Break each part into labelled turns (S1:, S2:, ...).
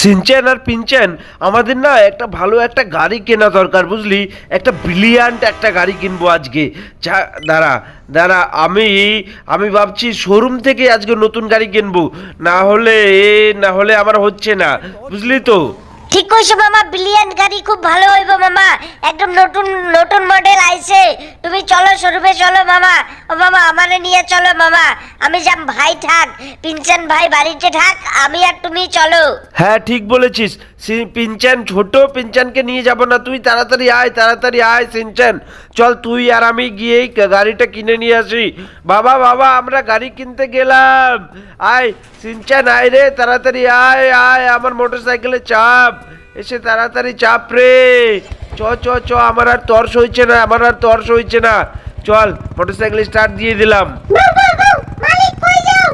S1: Shinchan আর পিনচেন, আমাদের না একটা ভালো একটা গাড়ি কেনা দরকার, বুঝলি? একটা ব্রিলিয়ান্ট একটা গাড়ি কিনবো আজকে। যা, দাঁড়া দাঁড়া, আমি আমি ভাবছি শোরুম থেকে আজকে নতুন গাড়ি কিনবো। না হলে না হলে আমার হচ্ছে না, বুঝলি তো?
S2: ঠিক কইছো মামা বিলিয়ন গাড়ি খুব ভালো হইব মামা। একদম নতুন নতুন মডেল আইছে। তুমি চলো শোরুমে চলো মামা। ও মামা আমারে নিয়ে চলো মামা আমি যাম, ভাই থাক, পিনচেন ভাই বাড়িতে থাক, আমি আর তুমি চলো।
S1: হ্যাঁ ঠিক বলেছিস। সি- পিনচান ছোট, পিনচানকে নিয়ে যাব না। তুই তাড়াতাড়ি আয় তাড়াতাড়ি আয়, সিনচান। চল তুই আর আমি গিয়েই গাড়িটা কিনে নিয়ে আসি। বাবা বাবা, আমরা গাড়ি কিনতে গেলাম। আয়, সিনচান, আয় রে, তাড়াতাড়ি আয় আয়, আমার মোটর সাইকেলে চাপ। এসে তাড়াতাড়ি চাপ রে। চ চ চ, আমার আর তর্স হইছে না, আমার আর তর্স হইছে না। চল মোটর সাইকেল স্টার্ট দিয়ে দিলাম।
S2: মালিক কই যাও?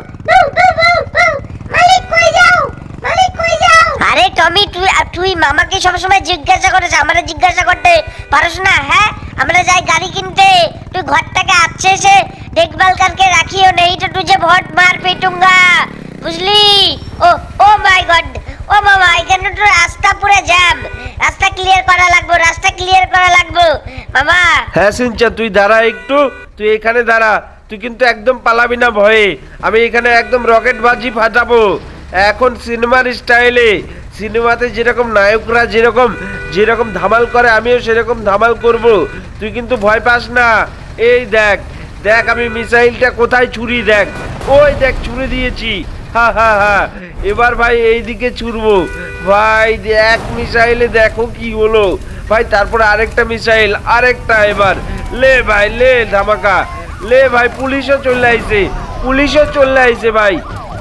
S2: মালিক কই যাও? মালিক কই যাও? আরে টমি তুই আর তুই মামাকে সবসময় জিজ্ঞাসা করিস আমরা জিজ্ঞাসা করতে পারস না হ্যাঁ? আমরা যাই গাড়ি কিনতে। তুই ঘরটাকে আছে এসে দেখভাল করকে রাখিও নেই তো তুঝে ভট মার পেটুঙ্গা বুঝলি? ও ও মাই গড ও বাবা এখানে তো রাস্তা পুরো জ্যাম রাস্তা ক্লিয়ার করা লাগবে, রাস্তা ক্লিয়ার করা লাগবে। বাবা
S1: হ্যাঁ সিনচান তুই দাঁড়া একটু। তুই এখানে দাঁড়া। তুই কিন্তু একদম পালাবি না ভয়ে। আমি এখানে একদম রকেট বাজি ফাটাবো। এখন সিনেমার স্টাইলে, সিনেমাতে যেরকম নায়করা যেরকম যেরকম ধামাল করে, আমিও সেরকম ধামাল করব। তুই কিন্তু ভয় পাস না। এই দেখ দেখ আমি মিসাইলটা কোথায় ছুরি দেখ। ওই দেখ ছুরি দিয়েছি। এবার ভাই এইদিকে ছুড়বো ভাই, এক মিসাইলে দেখো কি হলো। ভাই, তারপরে আরেকটা মিসাইল, আরেকটা এবার। লে ভাই, লে ধামাকা। লে ভাই, পুলিশও চলে আইছে। পুলিশও চলে আইছে ভাই।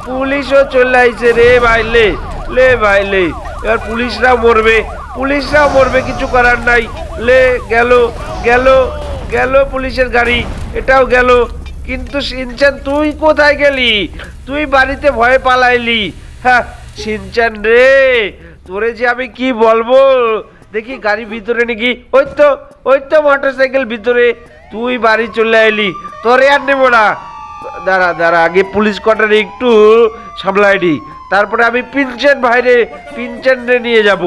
S1: পুলিশও চলে আইছে রে ভাই, লে। লে ভাই, লে। এবার পুলিশরাও মরবে। পুলিশরাও মরবে, কিছু করার নাই। লে গেল গেল গেল পুলিশের গাড়ি। এটাও গেল। কিন্তু সিনচান, তুই কোথায় গেলি? তুই বাড়িতে ভয়ে পালাইলি। হ্যাঁ সিনচান রে, তোরে যে আমি কি বলব? দেখি গাড়ি ভিতরে নাকি, ওই তো ওই তো মোটর সাইকেল ভিতরে। তুই বাড়ি চলে আইলি, তোরে আর নেব না। দাঁড়া দাঁড়া, আগে পুলিশ কোয়ার্টারে একটু সামলাই দি। তারপরে আমি পিনচেন ভাইরে পিনচেন নিয়ে যাব।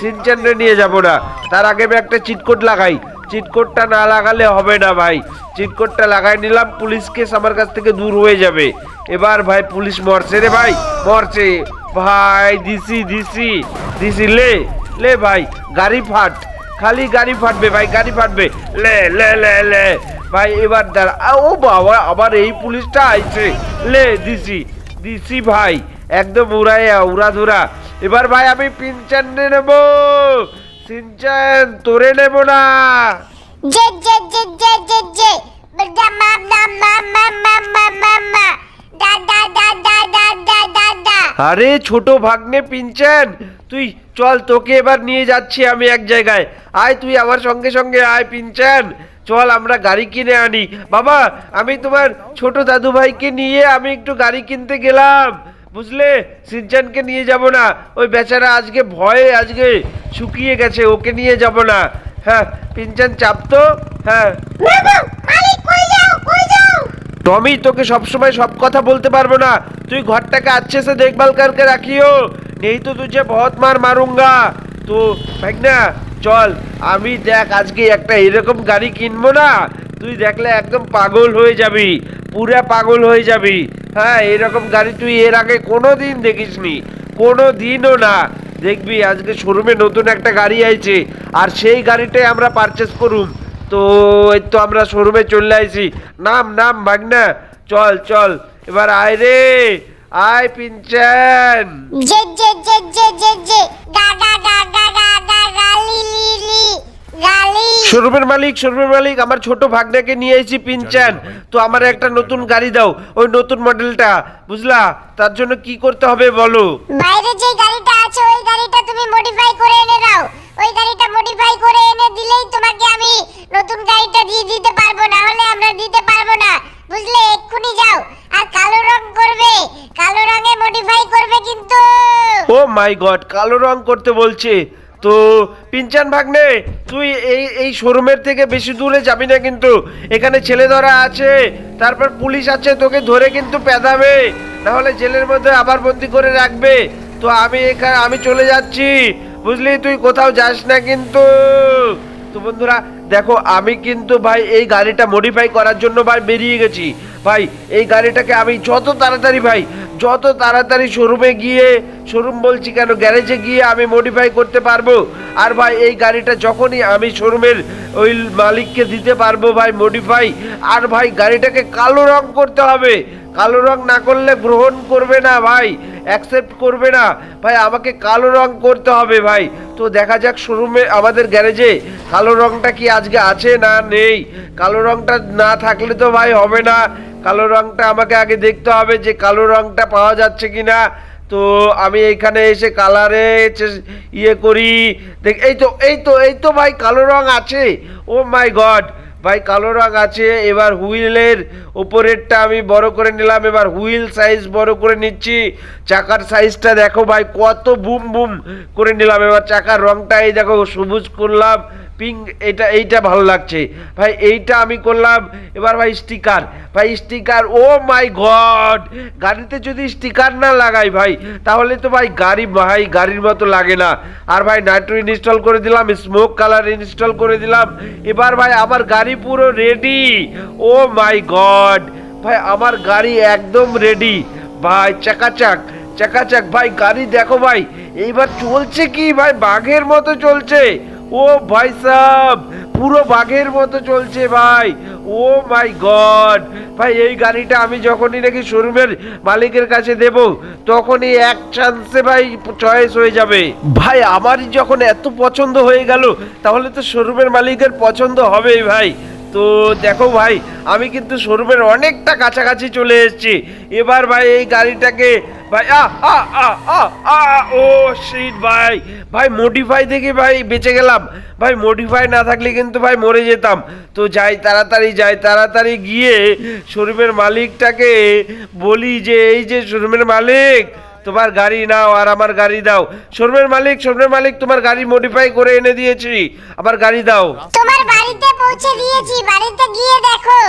S1: সিনচেন নিয়ে যাব না। তার আগে আমি একটা চিটকোট লাগাই। চিটকোটটা না লাগালে হবে না ভাই। চিটকোটটা লাগাই নিলাম, পুলিশ কেস আমার কাছ থেকে দূর হয়ে যাবে। এবার ভাই পুলিশ মরছে রে ভাই, মরছে। ভাই, দিছি দিছি দিছি, লে লে ভাই, গাড়ি ফাট। খালি গাড়ি ফাটবে ভাই, গাড়ি ফাটবে। লে লে লে লে। ভাই, এবার দাঁড়া। ও বাবা, আবার এই পুলিশটা আইছে। লে, দিছি দিছি ভাই। একদম উড়াইয়া উড়া ধুরা এবার ভাই আমি পিনচান নেব। সিনচান তোরে নেব না।
S2: জে জে জে জে জে জে। মা মা মা মা মা মা মা মা দা দা দা দা দা দা দা দা।
S1: আরে ছোট ভাগ্নে পিনচান তুই চল তোকে এবার নিয়ে যাচ্ছি আমি এক জায়গায়। আয় তুই আমার সঙ্গে সঙ্গে আয় পিনচান। চল আমরা গাড়ি কিনে আনি। বাবা আমি তোমার ছোট দাদু ভাইকে নিয়ে আমি একটু গাড়ি কিনতে গেলাম। বুঝলে? সিনচানকে নিয়ে যাব না। ওই বেচারা আজকে ভয়ে আজকে শুকিয়ে গেছে ওকে নিয়ে যাব না। হ্যাঁ পিঞ্চান চাপ তো? হ্যাঁ। টমি তোকে সবসময় সব কথা বলতে পারব না। তুই ঘরটাকে আচ্ছে সে দেখভাল করকে রাখিও। নেই তো তুই যে বহত মার মারুঙ্গা। তো না চল আমি দেখ আজকে একটা এরকম গাড়ি কিনবো না। তুই দেখলে একদম পাগল হয়ে যাবি পুরা পাগল হয়ে যাবি। হ্যাঁ এরকম গাড়ি তুই এর আগে কোনো দিন দেখিসনি। কোনো দিনও না। দেখবি আজকে শোরুমে নতুন একটা গাড়ি আইছে আর সেই গাড়িটাই আমরা পারচেস করুম। তো এই তো আমরা শোরুমে চলে আইছি। নাম নাম ভাগনা। চল চল এবার আয় রে। আয় পিনচান
S2: জে জে জে জে জে জে। গা গা গা গা গা গা গা লি লি লি। গালি
S1: শোরুমের মালিক শোরুমের মালিক আমার ছোট ভাগনাকে নিয়ে এসেছি পিনচান তো আমার একটা নতুন গাড়ি দাও ওই নতুন মডেলটা বুঝলা? তার জন্য কি করতে হবে বলো?
S2: বাইরে যে গাড়িটা আছে ওই গাড়িটা তুমি মডিফাই করে এনে দাও। ওই গাড়িটা মডিফাই করে এনে দিলেই তোমাকে আমি নতুন গাড়িটা দিয়ে দিতে পারব, না হলে আমরা দিতে পারব না। বুঝলে? এক্ষুনি যাও। আর কালো রং করবে। কালো রঙে মডিফাই করবে কিন্তু।
S1: ও মাই গড, কালো রং করতে বলছে। তো পিনচান ভাগ্নে, তুই এই এই শোরুমের থেকে বেশি দূরে যাবি না কিন্তু। এখানে ছেলে ধরা আছে, তারপর পুলিশ আছে, তোকে ধরে কিন্তু পেদাবে। না হলে জেলের মধ্যে আবার বন্দি করে রাখবে। তো আমি এখানে, আমি চলে যাচ্ছি। বুঝলি? তুই কোথাও যাস না কিন্তু। তো বন্ধুরা, দেখো, আমি কিন্তু ভাই এই গাড়িটা মডিফাই করার জন্য ভাই বেরিয়ে গেছি। ভাই, এই গাড়িটাকে আমি যত তাড়াতাড়ি ভাই যত তাড়াতাড়ি শোরুমে গিয়ে শোরুম বলছি কেন গ্যারেজে গিয়ে আমি মডিফাই করতে পারব। আর ভাই, এই গাড়িটা যখনই আমি শোরুমের ওই মালিককে দিতে পারব ভাই মডিফাই আর ভাই, গাড়িটাকে কালো রং করতে হবে। কালো রং না করলে গ্রহণ করবে না ভাই অ্যাকসেপ্ট করবে না। ভাই, আমাকে কালো রং করতে হবে ভাই। তো দেখা যাক শোরুমে আমাদের গ্যারেজে কালো রংটা কি আজকে আছে না নেই। কালো রংটা না থাকলে তো ভাই হবে না। কালো রংটা আমাকে আগে দেখতে হবে যে কালো রংটা পাওয়া যাচ্ছে কি না তো আমি এখানে এসে কালারে ইয়ে করি। দেখ, এই তো এই তো এই তো ভাই কালো রং আছে। ও মাই গড ভাই কালো রং আছে। এবার হুইলের ওপরেরটা আমি বড় করে নিলাম। এবার হুইল সাইজ বড় করে নিচ্ছি। চাকার সাইজটা দেখো ভাই, কত বুম বুম করে নিলাম। এবার চাকার রংটা এই দেখো, সবুজ করলাম। পিঙ্ক এটা, এইটা ভালো লাগছে। ভাই, এইটা আমি করলাম, এবার ভাই স্টিকার ভাই স্টিকার ও মাই গড গাড়িতে যদি স্টিকার না লাগাই ভাই, তাহলে তো ভাই গাড়ি, ভাই, গাড়ির মতো লাগে না। আর ভাই নাইট্রো ইনস্টল করে দিলাম স্মোক কালার ইনস্টল করে দিলাম। এবার ভাই, আমার গাড়ি পুরো রেডি ও মাই গড ভাই, আমার গাড়ি একদম রেডি ভাই, চাকাচাক চাকাচাক। ভাই, গাড়ি দেখো ভাই, এইবার চলছে কি ভাই? বাঘের মতো চলছে। ও ভাই সাব, পুরো বাঘের মতো চলছে ভাই। Oh my god. ভাই, এই গাড়িটা আমি যখনই নাকি শোরুমের মালিকের কাছে দেব, তখনই এক চান্সে ভাই চয়েস হয়ে যাবে। ভাই, আমারই যখন এত পছন্দ হয়ে গেল, তাহলে তো শোরুমের মালিকের পছন্দ হবেই ভাই। তো দেখো ভাই, আমি কিন্তু শোরুমের অনেকটা কাছাকাছি চলে এসেছি। এবার ভাই, এই গাড়িটাকে ভাই আ আ আ আ আ ও শিট ভাই। ভাই মডিফাই দেখে ভাই বেঁচে গেলাম। ভাই মডিফাই না থাকলে কিন্তু ভাই মরে যেতাম। তো যাই তাড়াতাড়ি যাই তাড়াতাড়ি গিয়ে শোরুমের মালিকটাকে বলি যে, এই যে শোরুমের মালিক, তোমার গাড়ি নাও আর আমার গাড়ি দাও। শোরুমের মালিক শোরুমের মালিক, তোমার গাড়ি মডিফাই করে এনে দিয়েছি। আমার গাড়ি দাও।
S3: তোমার বাড়িতে পৌঁছে দিয়েছি। বাড়িতে গিয়ে দেখো।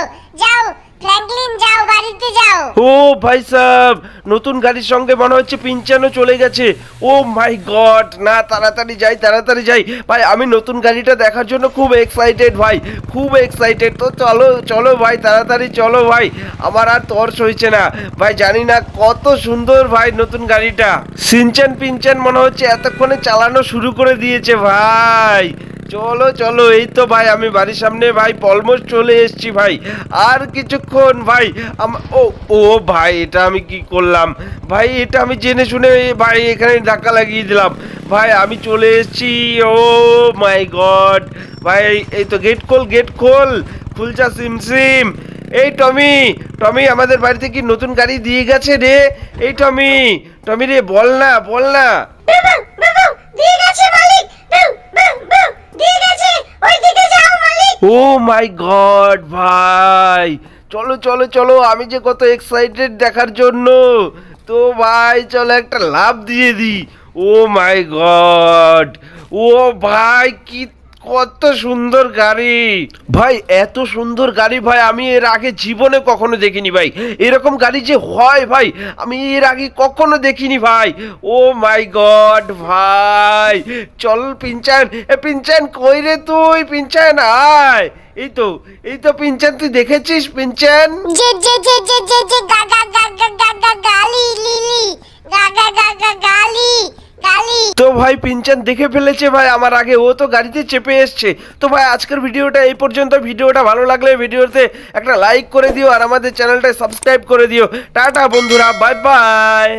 S3: যাও ফ্র্যাঙ্কলিন, যাও, বাড়িতে যাও।
S1: ও ভাই সাহেব নতুন গাড়ির সঙ্গে মনে হচ্ছে পিঞ্চানো চলে গেছে। ও মাই গড, না, তাড়াতাড়ি যাই তাড়াতাড়ি যাই। ভাই, আমি নতুন গাড়িটা দেখার জন্য খুব এক্সাইটেড ভাই, খুব এক্সাইটেড তো চলো চলো ভাই, তাড়াতাড়ি চলো ভাই, আমার আর তর্স হয়েছে না। ভাই, জানি না কত সুন্দর ভাই নতুন গাড়িটা। সিনচান পিনচান মনে হচ্ছে এতক্ষণে চালানো শুরু করে দিয়েছে ভাই। চলো চলো, এই তো ভাই, আমি বাড়ির সামনে ভাই অলমোস্ট চলে এসেছি ভাই। আর কিছুক্ষণ ভাই ও ও ভাই, এটা আমি কি করলাম? ভাই, এটা আমি জেনে শুনে ভাই এখানে ধাক্কা লাগিয়ে দিলাম। ভাই, আমি চলে এসেছি, ও মাই গড ভাই, এই তো গেট খোল গেট খোল সিম সিম। এই টমি টমি, আমাদের বাড়িতে কি নতুন গাড়ি দিয়ে গেছে রে? এই টমি টমি রে, বল না বল না
S3: বাবু বাবু দিয়ে গেছে মালিক বাবু বাবু বাবু দিয়ে গেছে ওইদিকে যাও মালিক
S1: ও মাই গড ভাই। চলো চলো চলো, আমি যে কত এক্সাইটেড দেখার জন্য। তো ভাই, চলো একটা লাভ দিয়ে দিই। ও মাই গড ও ভাই, কি কত সুন্দর গাড়ি। ভাই, এত সুন্দর গাড়ি ভাই, আমি এর আগে জীবনে কখনো দেখিনি ভাই। এরকম গাড়ি যে হয় ভাই, আমি এর আগে কখনো দেখিনি ভাই। ও মাই গড ভাই, চল পিঞ্চান এ পিঞ্চান কই রে তুই? পিঞ্চান আয়। এই তো এই তো পিঞ্চান তুই দেখেছিস পিঞ্চান
S3: যে যে যে যে যে যে, গা গা গা গা গা গালি লিলি গা গা গা গা, গালি।
S1: তো ভাই, পিনচান দেখে ফেলেছে ভাই, আমার আগে ও তো গাড়িতে চেপে এসছে। তো ভাই, আজকের ভিডিওটা এই পর্যন্ত। ভিডিওটা ভালো লাগলে ভিডিওতে একটা লাইক করে দিও আর আমাদের চ্যানেলটা সাবস্ক্রাইব করে দিও। টাটা বন্ধুরা বাই বাই